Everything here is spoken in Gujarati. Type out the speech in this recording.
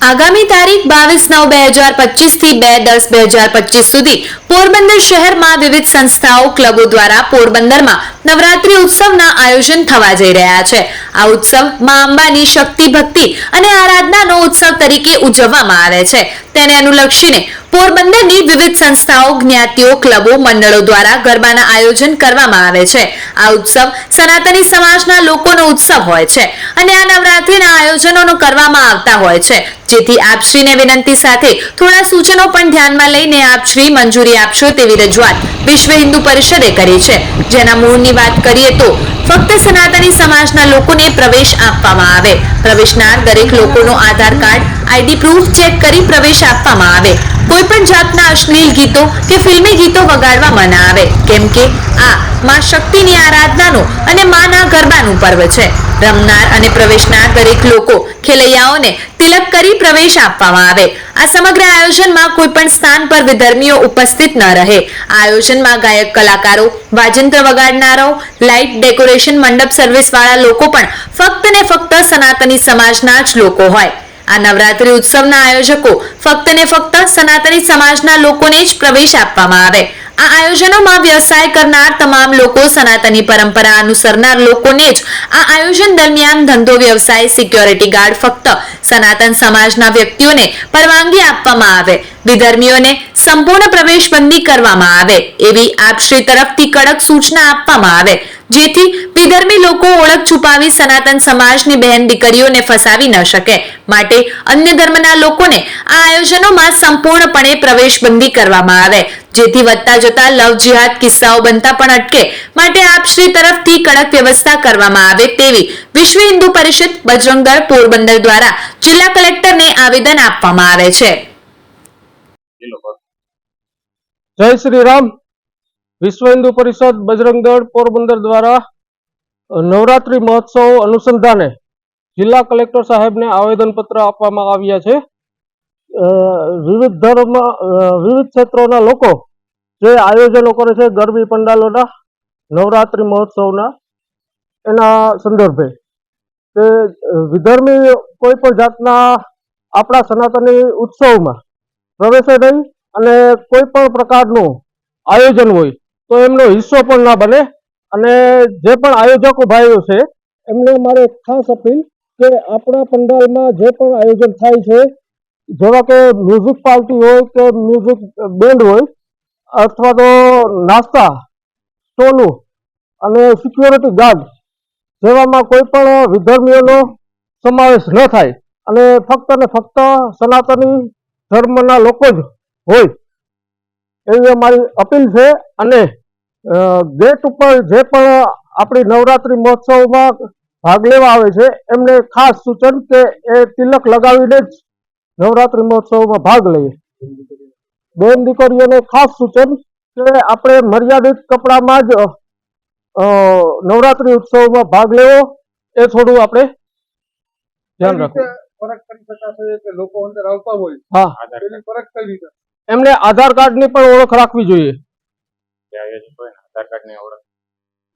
આગામી તારીખ બાવીસ નવ બે હજાર પચીસથી બે દસ બે હજાર પચીસ સુધી પોરબંદર શહેરમાં વિવિધ સંસ્થાઓ, ક્લબો દ્વારા પોરબંદરમાં નવરાત્રી ઉત્સવના આયોજન થવા જઈ રહ્યા છે. આ ઉત્સવ મા અંબાની શક્તિ ભક્તિ અને આરાધનાનો ઉત્સવ તરીકે ઉજવવામાં આવે છે. તેને અનુલક્ષીને પોરબંદરની વિવિધ સંસ્થાઓ, જ્ઞાતિઓ, ક્લબો, મંડળો દ્વારા ગરબાના આયોજન કરવામાં આવે છે. આ ઉત્સવ સનાતની સમાજના લોકોનો ઉત્સવ હોય છે અને આ નવરાત્રીના આયોજનોનો કરવામાં આવતા હોય છે. જેથી આપશ્રીને વિનંતી સાથે થોડા સૂચનો પણ ધ્યાનમાં લઈને આપશ્રી મંજૂરી આપશો તેવી રજૂઆત વિશ્વ હિન્દુ પરિષદે કરી છે. જેના મૂળની વાત કરીએ તો ફક્ત સનાતની સમાજના લોકોને પ્રવેશ આપવામાં આવે. પ્રવેશનાર દરેક લોકોનો Aadhaar card, ID proof check કરી પ્રવેશ આપવામાં આવે. કોઈ પણ જાતના અશ્લીલ ગીતો કે ફિલ્મી ગીતો વગાડવામાં ના આવે, કેમ કે આ માં શક્તિની આરાધનાનું અને માના ગરબાનું પર્વ છે. રમનાર અને પ્રવેશનાર દરેક લોકો ખેલૈયાઓને તિલક કરી પ્રવેશ આપવામાં આવે. આ સમગ્ર આયોજનમાં કોઈ પણ સ્થાન પર વિધર્મીઓ ઉપસ્થિત ન રહે. આયોજનમાં ગાયક, કલાકારો, વાજંત્ર વગાડનારો લાઇટ ડેકોરેશન મંડપ સર્વિસ વાળા લોકો પણ ફક્ત ને ફક્ત સનાતની સમાજના જ લોકો હોય. આ નવરાત્રી ઉત્સવના આયોજકો ફક્ત ને ફક્ત સનાતની સમાજના લોકોને જ પ્રવેશ આપવામાં આવે. આ આયોજનોમાં વ્યવસાય કરનાર તમામ લોકો સનાતની પરંપરા અનુસરનાર લોકોને જ આ આયોજન દરમિયાન ધંધો, વ્યવસાય, સિક્યોરિટી ગાર્ડ ફક્ત સનાતન સમાજના વ્યક્તિઓને પરવાનગી આપવામાં આવે. વિધર્મીઓને સંપૂર્ણ પ્રવેશબંધી કરવામાં આવે એવી આપશ્રી તરફથી કડક સૂચના આપવામાં આવે. જેથી વિધર્મી લોકો ઓળખ છુપાવી સનાતન સમાજની બહેન દીકરીઓને ફસાવી ન શકે. માટે અન્ય ધર્મના લોકોને આ આયોજનોમાં સંપૂર્ણપણે પ્રવેશબંધી કરવામાં આવે. જેથી વધતા જતા લવ જિહાદ કિસ્સાઓ બનતા પણ અટકે. માટે આપશ્રી તરફથી કડક વ્યવસ્થા કરવામાં આવે તેવી વિશ્વ હિન્દુ પરિષદ બજરંગ પોરબંદર દ્વારા જિલ્લા કલેક્ટરને આવેદન આપવામાં આવે છે. જય શ્રી રામ વિશ્વ હિન્દુ પરિષદ બજરંગ દળ પોરબંદર દ્વારા નવરાત્રી મહોત્સવ અનુસંધાને જિલ્લા કલેક્ટર સાહેબને આવેદનપત્ર આપવામાં આવ્યા છે. વિવિધ ધર્મ વિવિધ ક્ષેત્રોના લોકો જે આયોજનો કરે છે, ગરબી પંડાલોના, નવરાત્રિ મહોત્સવના, એના સંદર્ભે. કે વિધર્મી કોઈ પણ જાતના આપણા સનાતની ઉત્સવમાં પ્રવેશે નહીં અને કોઈ પણ પ્રકારનું આયોજન હોય તો એમનો હિસ્સો પણ ના બને અને જે પણ આયોજકો ભાઈઓ છે, એમને મારે ખાસ અપીલ કે આપણા પંડાલમાં જે પણ આયોજન થાય છે જેવા કે મ્યુઝિક પાર્ટી હોય કે મ્યુઝિક બેન્ડ હોય, અથવા તો નાસ્તા સ્ટોલું અને સિક્યોરિટી ગાર્ડ જેવામાં કોઈ પણ વિધર્મીઓનો સમાવેશ ન થાય અને ફક્ત ને ફક્ત સનાતની ધર્મના લોકો જ હોય. એવી અમારી અપીલ છે અને ગેટ ઉપર જે પણ આપણી નવરાત્રિ મહોત્સવમાં ભાગ લેવા આવે છે, એમને ખાસ સૂચન કે એ તિલક લગાવીને જ નવરાત્રી મહોત્સવમાં ભાગ લઈએ. બેન દીકરીઓને ખાસ સૂચન કે આપણે મર્યાદિત કપડામાં જ અ, નવરાત્રી ઉત્સવમાં ભાગ લેવો એ થોડું આપણે ધ્યાન રાખવું રીતે ફરક કરી શકાશે કે લોકો અંદર આવતા હોય? હા. ફરક એમને આધાર કાર્ડની પણ ઓળખ રાખવી જોઈએ. આધાર કાર્ડ હોય ને ઓળખ